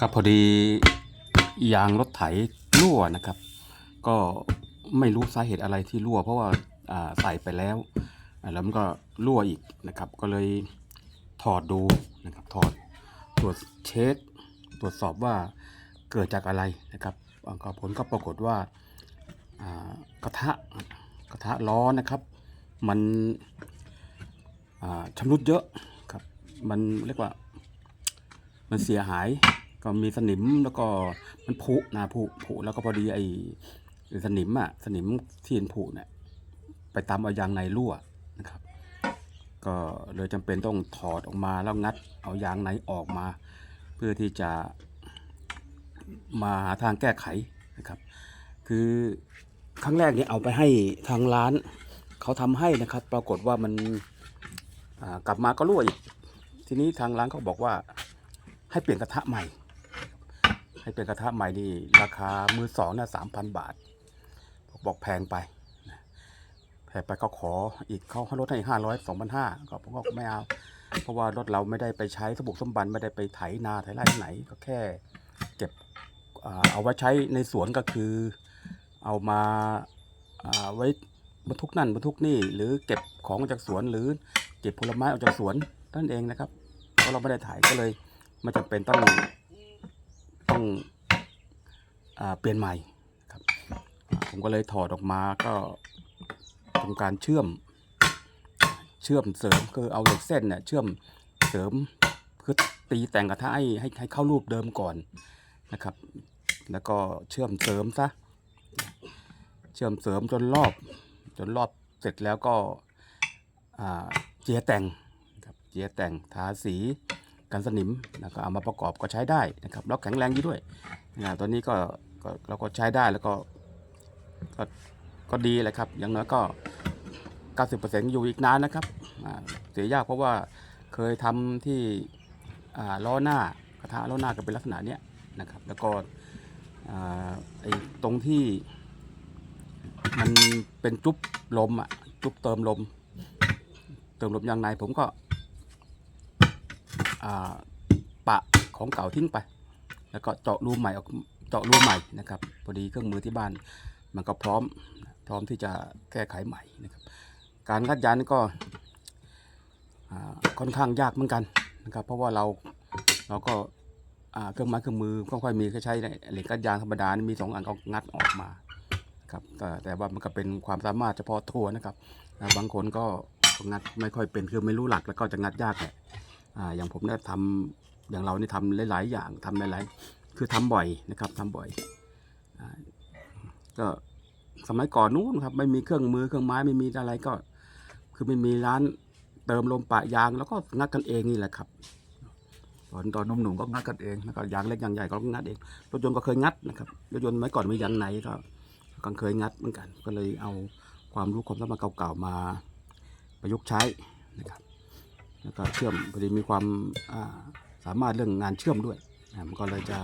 ครับพอดียางรถไถรั่วนะครับ ก็ไม่รู้สาเหตุอะไรที่รั่ว เพราะว่าใส่ไปแล้วแล้วมันก็รั่วอีกนะครับ ก็เลยถอดดูนะครับถอดตรวจเช็คตรวจสอบว่าเกิดจากอะไรนะครับก็ผลก็ปรากฏว่ากระทะกระทะร้อนะครับ มันชำรุดเยอะครับ มันเรียกว่ามันเสียหาย ก็มีสนิมแล้วก็มันผุนะผุผุแล้วก็พอดีไอ้สนิมอะสนิมที่มันผุเนี่ยไปตามเอายางในรั่วนะครับ ก็เลยจำเป็นต้องถอดออกมาแล้วงัด เอายางในออกมา เพื่อที่จะมาหาทางแก้ไขนะครับ คือครั้งแรกเนี่ยเอาไปให้ทางร้าน เขาทำให้นะครับ ปรากฏว่ามันกลับมาก็รั่วอีกทีนี้ทางร้านเขาบอกว่าให้เปลี่ยนกระทะใหม่ ให้เปลี่ยนกระทะใหม่นี่ราคามือสองนะสามพันบาทผมบอกแพงไปแพงไปเขาขออีกเขาให้ลดให้ห้าร้อยสองพันห้าก็ผมก็ไม่เอา เพราะว่ารถเราไม่ได้ไปใช้สบุกสมบันไม่ได้ไปไถนาไถไร่ที่ไหน ก็แค่เก็บเอาไว้ใช้ในสวนก็คือเอามาอ่าไว้บรรทุกนั่นบรรทุกนี่ หรือเก็บของออกจากสวนหรือเก็บผลไม้ออกจากสวนนั่นเองนะครับเพราะเราไม่ได้ถ่ายก็เลยไม่จำเป็นต้อง ต้องอเปลี่ยนใหม่ครับผมก็เลยถอดออกมาก็ทำการเชื่อมเชื่อมเสริมคือเอาเหล็กเส้นเนี่ยเชื่อมเสริมคือตีแต่งกระทะให้ให้ให้เข้ารูปเดิมก่อนนะครับ แล้วก็เชื่อมเสริมซะเชื่อมเสริมจนรอบ จนรอบเสร็จแล้วก็เจียแต่งครับเจียแต่งทาสี กันสนิมแล้วก็เอามาประกอบก็ใช้ได้นะครับแล้วแข็งแรงดีด้วยนะตอนนี้ก็ก็เราก็ใช้ได้แล้วก็ก็ก็ดีแหละครับ อย่างน้อยก็ 90%อยู่อีกนานนะครับเสียยากเพราะว่าเคยทำที่ล้อหน้ากระทะล้อหน้าก็เป็นลักษณะเนี้ยนะครับ แล้วก็ไอ้ตรงที่มันเป็นจุ๊บลมอะจุ๊บเติมลม เติมลมยางในผมก็ ปะของเก่าทิ้งไป แล้วก็เจาะรูใหม่ออกเจาะรูใหม่นะครับพอดีเครื่องมือที่บ้านมันก็พร้อมพร้อมที่จะแก้ไขใหม่นะครับ การงัดยานก็ค่อนข้างยากเหมือนกันนะครับ เพราะว่าเราเราก็เครื่องไม้เครื่องมือก็ค่อยมีแค่ใช้เหล็กกัดยางธรรมดามีสองอันก็งัดออกมาครับแต่แต่ว่ามันก็เป็นความสามารถเฉพาะตัวนะครับบางคนก็ก็งัดไม่ค่อยเป็นคือไม่รู้หลักแล้วก็จะงัดยากแหละ อย่างผมเนี่ยทำอย่างเราเนี่ยทำหลาย ๆ อย่างทำหลายๆคือทำบ่อยนะครับทำบ่อยอก็สมัยก่อนนู้นครับไม่มีเครื่องมือเครื่องไม้ไม่มีอะไรก็ คือไม่มีร้านเติมลมปะยาง แล้วก็งัดกันเองนี่แหละครับ ตอนตอนหนุ่มๆก็งัดกันเองแล้วก็ยางเล็กยางใหญ่ก็งัดเองรถยนต์ก็เคยงัดนะครับรถยนต์เมื่อก่อนมียางไหนก็ก็เคยงัดเหมือนกัน ก็เลยเอาความรู้ความสามารถเก่าๆมาประยุกต์ใช้นะครับ แล้วก็เชื่อมพอดีมีความาสามารถเรื่องงานเชื่อมด้วยนะมันก็เลยจะ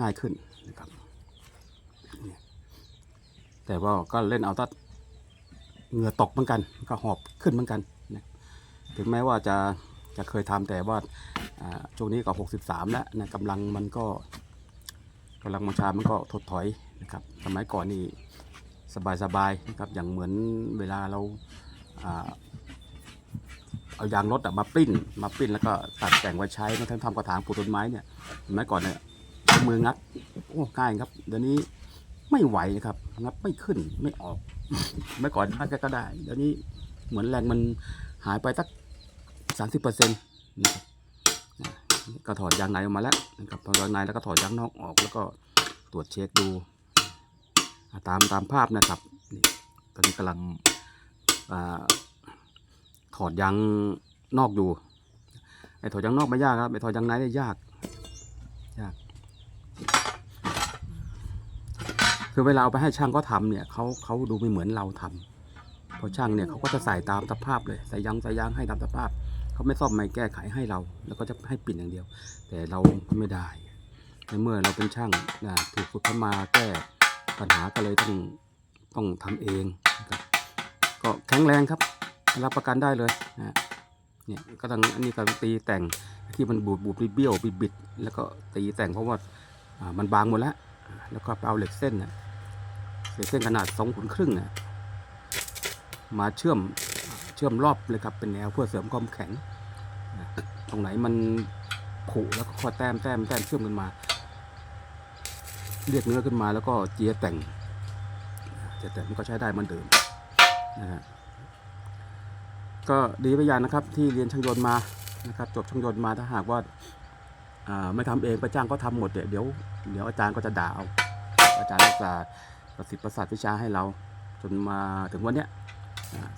ง่ายขึ้นนะครับแต่ว่าก็เล่นเอาตัดเหงื่อตกเหมือนกันก็หอบขึ้นเหมือนกันนะถึงแม้ว่าจะจะเคยทำแต่ว่าช่วงนี้ก็ 63 แล้วนะกำลังมันก็กำลังมังชามันก็ถดถอยนะครับสมัยก่อนนี่สบายๆนะครับอย่างเหมือนเวลาเรา เอายางรถอะมาปิ้นมาปิ้นแล้วก็ตัดแต่งไว้ใช้ในทั้งทำกระถางปลูกต้นไม้เนี่ยสมัยก่อนเนี่ยเอามืองัดโอ้ง่ายครับเดี๋ยวนี้ไม่ไหวนะครับงัดไม่ขึ้นไม่ออกเมื่อก่อนงัดก็ได้เดี๋ยวนี้เหมือนแรงมันหายไปสักสามสิบเปอร์เซ็นต์นะครับนะก็ถอดยางในออกมาแล้วนะครับถอดยางในแล้วก็ถอดยางนอกออก แล้วก็ตรวจเช็คดูตามตามภาพนะครับนี่ตอนนี้กำลังอา ถอดยางนอกอยู่ ไอ้ถอดยางนอกไม่ยากครับไอ้ถอดยางในเนี่ยาก ยาก คือเวลาเอาไปให้ช่างเขาทำเนี่ยเขาเขาดูไม่เหมือนเราทำเพราะช่างเนี่ยเขาก็จะใส่ตามสภาพเลยใส่ยางใส่ยางให้ตามสภาพเขาไม่ซ่อมไม่แก้ไขให้เรา แล้วก็จะให้ปิดอย่างเดียว แต่เราไม่ได้ในเมื่อเราเป็นช่างนะถูกฝึกเข้ามาแก้ปัญหาก็เลยต้องต้องทำเองครับก็แข็งแรงครับ รับประกันได้เลยนะเนี่ยก็ต้องอันนี้ก็ตีแต่งที่มันบูดบูดเบี้ยวบิดบิดแล้วก็ตีแต่งเพราะว่ามันบางหมดแล้วแล้วก็เอาเหล็กเส้นนะเหล็กเส้นขนาดสองขุนครึ่งนะมาเชื่อมเชื่อมรอบเลยครับเป็นแนวเพื่อเสริมความแข็งตรงไหนมันผุแล้วก็ค่อยแต้มแต้มแต้มเชื่อมกันมา เรียกเนื้อขึ้นมาแล้วก็เจียแต่งเจียแต่งมันก็ใช้ได้เหมันเดิมนะฮะ ก็ดีไปอย่างนะครับที่เรียนช่างยนต์มานะครับจบช่างยนต์มาถ้าหากว่าาไม่ทำเองไปจ้างก็ทำหมดเดี๋ยวเดี๋ยวเดี๋ยวอาจารย์ก็จะด่าเอาอาจารย์รักษาประสิทธิ์ประสาทวิชาให้เรา จนมาถึงวันเนี้ย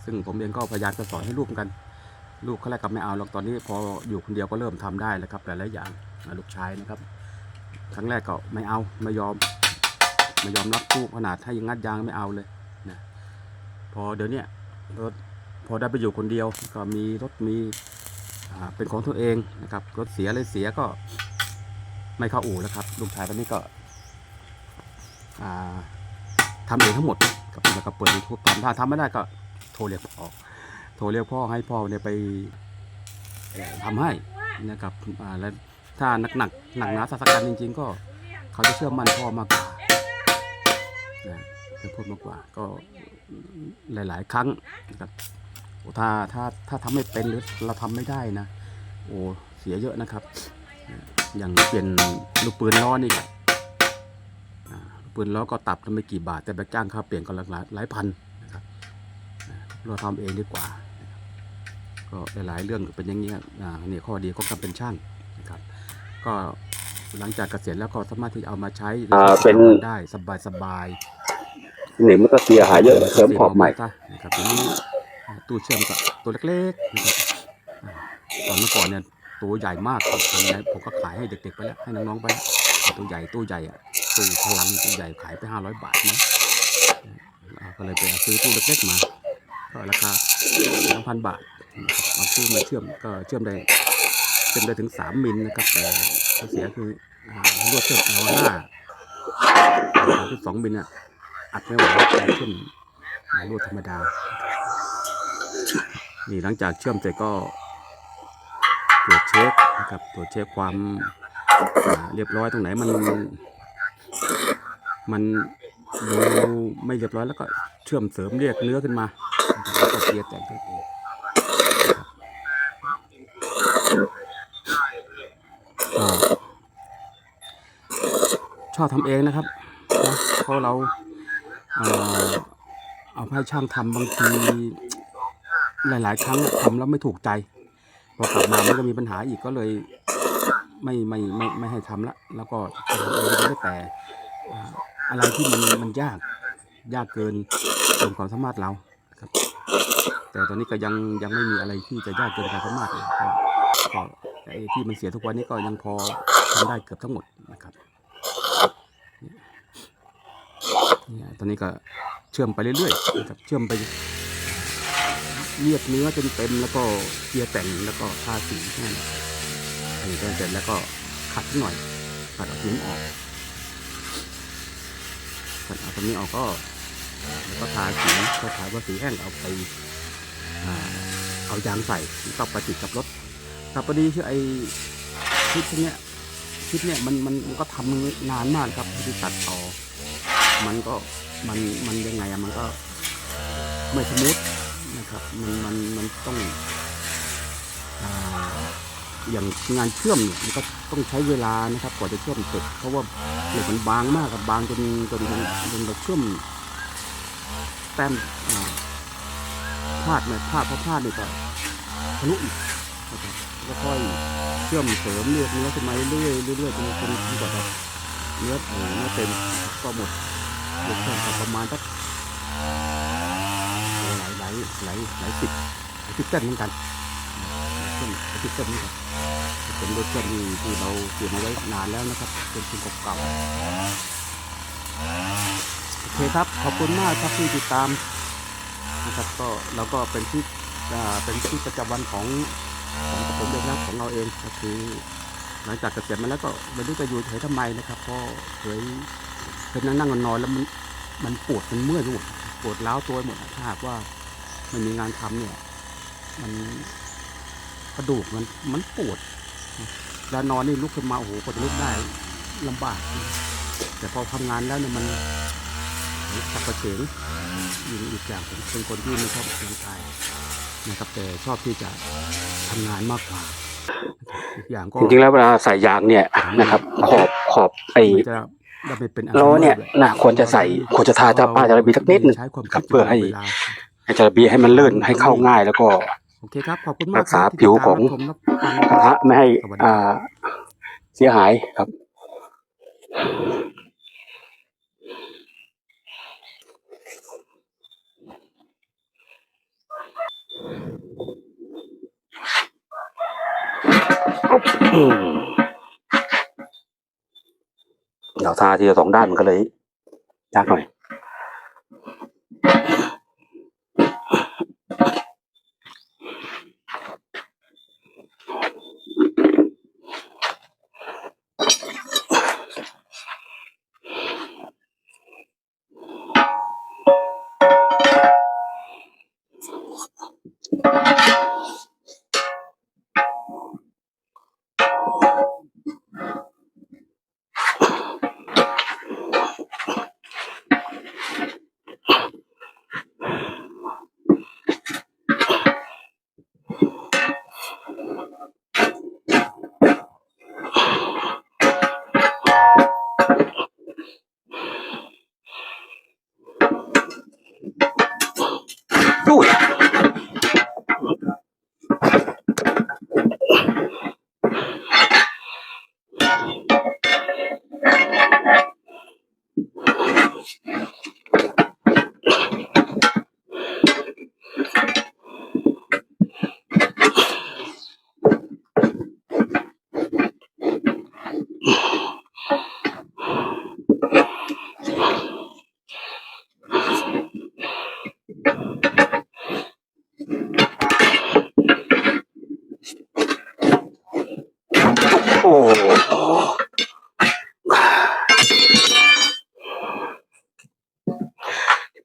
ซึ่งผมเองก็พยายามจะสอนให้ลูกกัน ลูกเขาแรกก็ไม่เอาหรอกตอนนี้พออยู่คนเดียวก็เริ่มทำได้แล้วครับหลายๆอย่างลูกชายนะครับ ครั้งแรกก็ไม่เอาไม่ยอมไม่ยอมรับลูกขนาดให้งัดยางไม่เอาเลยนะพอเดี๋ยวนี้รถ พอได้ไปอยู่คนเดียวก็มีรถมีเป็นของตัวเองนะครับ รถเสียเลยเสียก็ไม่เข้าอู่แล้วครับลูกชายตอนนี้ก็อ่าทำเองทั้งหมดกับแล้วก็เปิดยูทูบทำถ้าทำไม่ได้ก็โทรเรียกพ่อโทรเรียกพ่อให้พ่อเนี่ยไปเอ่อทำให้นะครับแล้วถ้าหนักหนักหนักหนาสาหัสจริง ๆ ก็เขาจะเชื่อมั่นพ่อมากกว่านะจะพูดมากกว่าก็หลาย ๆ ครั้งนะครับ ถ้าถ้าถ้าทำไม่เป็นหรือเราทำไม่ได้นะ โอ้เสียเยอะนะครับ อย่างเปลี่ยนลูกปืนล้อนี่ก็อ่าลูกปืนล้อก็ตับแล้วไม่กี่บาท แต่ไปจ้างค่าเปลี่ยนก็หลายหลายพันนะครับอ่าเราทำเองดีกว่านะครับก็หลายๆเรื่องเป็นอย่างนี้ยอ่าเนี่ยข้อดีก็การเป็นช่างนะครับ ก็หลังจากเกษียณแล้วก็สามารถที่จะเอามาใช้อ่าเป็นได้สบายสบายหนึ่งมันก็เสียหายเยอะเสริมขอบใหม่ซะนะครับทีนี้อ่า ตู้เชื่อมก็ตัวเล็กๆนะครับตอนเมื่อก่อนเนี่ยตัวใหญ่มากครับตอนนี้ผมก็ขายให้เด็กๆไปแล้วให้น้องๆไปแล้วตัวใหญ่ตู้ใหญ่อะตู้พลังตู้ใหญ่ขายไปห้าร้อยบาทนะก็เลยไปซื้อตู้เล็กๆมาก็ราคาสองพันบาทเอาตู้มาเชื่อมก็เชื่อมได้เชื่อมได้ถึงสามมิลนะครับแต่ข้อเสียคือลวดเชื่อมเอาหน้าสองมิลอะอัดไม่ไหวแต่เชื่อมลวดธรรมดา นี่หลังจากเชื่อมเสร็จก็ตรวจเช็คนะครับตรวจเช็คความเรียบร้อยตรงไหนมัน มันดูไม่เรียบร้อยแล้วก็เชื่อมเสริมเรียกเนื้อขึ้นมาแล้วก็เกียร์แต่งตัวเองชอบทำเองนะครับเพราะเราเอาให้ช่างทำบางที หลาย ๆ ครั้งทำแล้วไม่ถูกใจพอกลับมามันก็มีปัญหาอีกก็เลยไม่ไม่ไม่ไม่ให้ทำละ แล้วก็ทำเองก็ได้แต่อะไรที่มันมันยากยากเกินเกินความสามารถเราครับ แต่ตอนนี้ก็ยังยังไม่มีอะไรที่จะยากเกินความสามารถเลยก็ก็ไอ้ที่มันเสียทุกวันนี้ก็ยังพอทำได้เกือบทั้งหมดนะครับเนี่ยตอนนี้ก็เชื่อมไปเรื่อยๆนะครับเชื่อมไป เรียบเนื้อจนเต็มแล้วก็เกียร์แต่งแล้วก็ทาสีแค่นั้นอันเสร็จแล้วก็ขัดนิดหน่อยขัดเอาทิ้งออกขัดเอาตรงนี้ออกก็ แล้วก็ทาสีก็ทาว่าสีแห้งเอาไปเอายางใส่ก็ไปติดกับรถแต่พอดีคือไอ้คลิปเนี้ยคลิปเนี้ยมันมันก็ทำนานมากครับที่ตัดต่อ มันก็มันมันยังไงอะมันก็ไม่สมูท นะครับ มันมันมันต้องอย่างงานเชื่อมเนี่ยมันก็ต้องใช้เวลานะครับกว่าจะเชื่อมเสร็จเพราะว่าเหล็กมันบางมากกับบางจนจนมันจนเราเชื่อมแต้มพลาดเนี่ยพลาดเพราะพลาดเนี่ยก็ทะลุอีกนะครับแล้วค่อยเชื่อมเสริมเลือดเนื้อขึ้นมาเรื่อยๆเรื่อยๆจนจนจนกว่าจะเนื้อเอ่อเนื้อเต็มก็หมดเหล็กเชื่อมก็ประมาณสักายหลายหลายสิบหลายสิบเส้นเหมือนกันเส้นหลายสิบเส้นเหมือนกันเป็นรถเส้นที่ที่เราเตรียมาไว้นานแล้วนะครับ เป็นชิ้นเก่าๆโอเคครับขอบคุณมากครับที่ติดตามนะครับก็เราก็เป็นที่เป็นที่ประจำวันของของผมเองนะของเราเองก็คือหลังจากเกษียณมาแล้วก็ไม่รู้จะอยู่เฉยทำไมนะครับเพราะเคยเคยนั่งนั่งนอนๆแล้วมันมันปวดมันเมื่อยหมดปวดร้าวตัวหมดถ้าหากว่า มันมีงานทำเนี่ย มันกระดูกมันมันปวด แล้วนอนนี่ลุกขึ้นมาโอ้โหกว่าจะลุกได้ลำบาก แต่พอทำงานแล้วเนี่ยมันสับกระเฉงอีกอีกอย่างผมเป็นคนที่ไม่ชอบออกกำลังกายนะครับ แต่ชอบที่จะทำงานมากกว่าอีกอย่างก็จริงๆแล้วเวลาใส่ยางเนี่ยนะครับ ขอบขอบไอ้มันจะได้ไม่เป็นล้อเนี่ยนะควรจะใส่ควรจะทาตาป้าจาระบีสักนิดหนึงใช้ความครับดเพื่อให้ตลดวลา ให้จาระบีให้มันลื่นให้เข้าง่ายแล้วก็ โอเคครับขอบคุณมากรักษาครับที่ผิวของติดตามรับชมรับฟังกระทะไม่ให้สวัสดีอ่าเสียหายครับอืมเราทาทีละสองด้านมันก็เลยยากหน่อย อุ้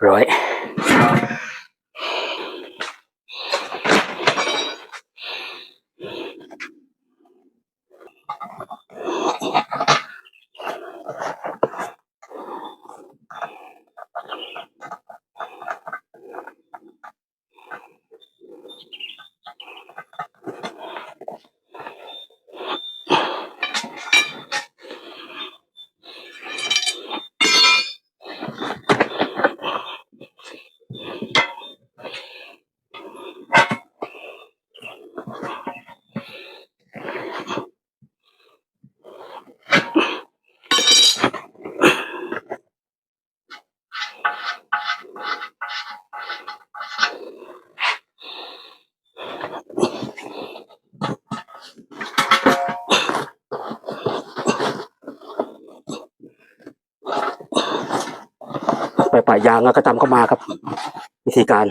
เรียบร้อย ไป่ายางอะก็จำเข้ามาครับ วิธีการ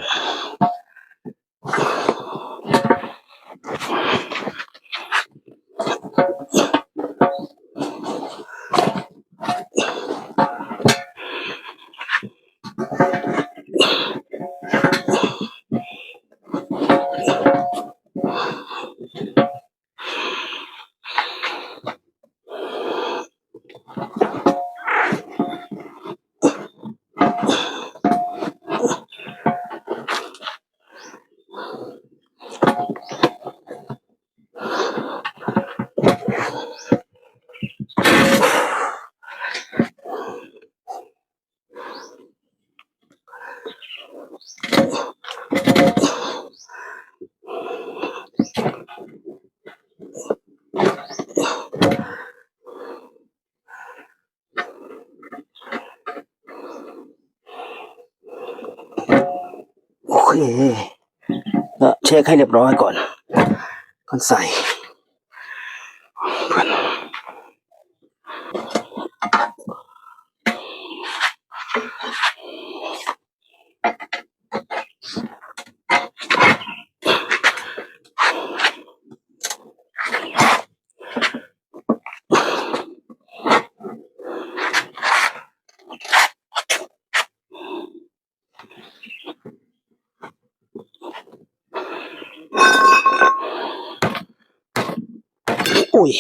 เช็คให้เรียบร้อยก่อนก่อนใส่ อุ้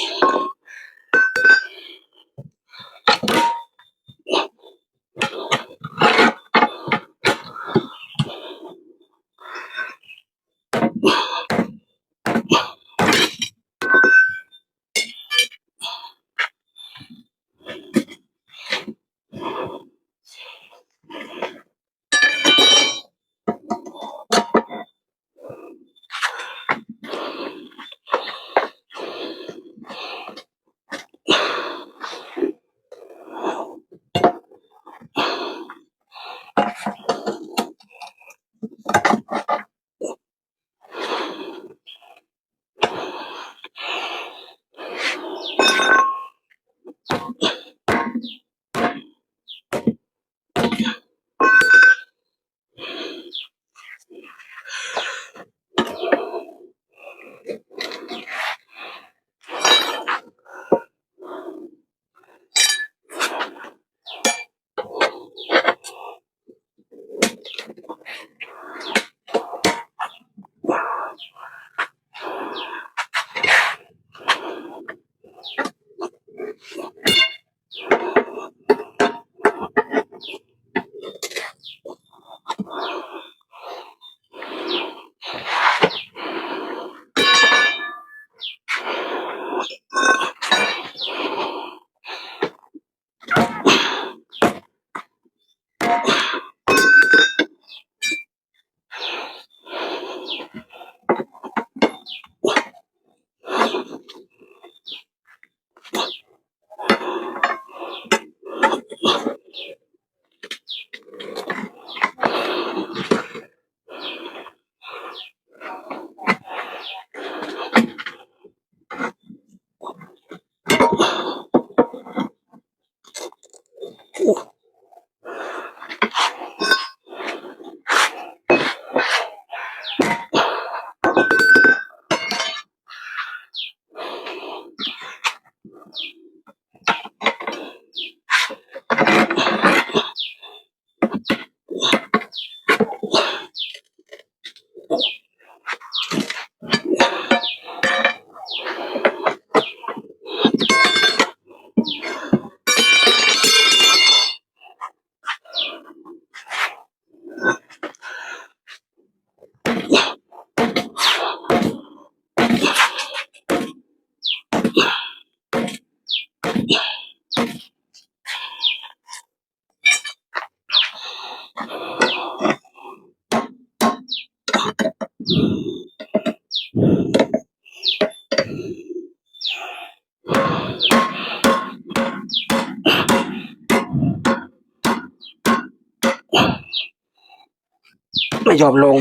ไม่ยอมลง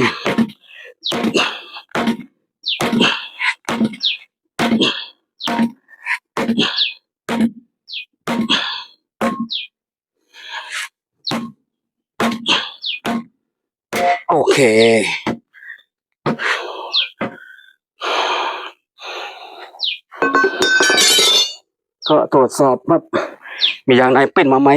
โอเค ก็ตรวจสอบว่ามียางไอเป็นมาไหม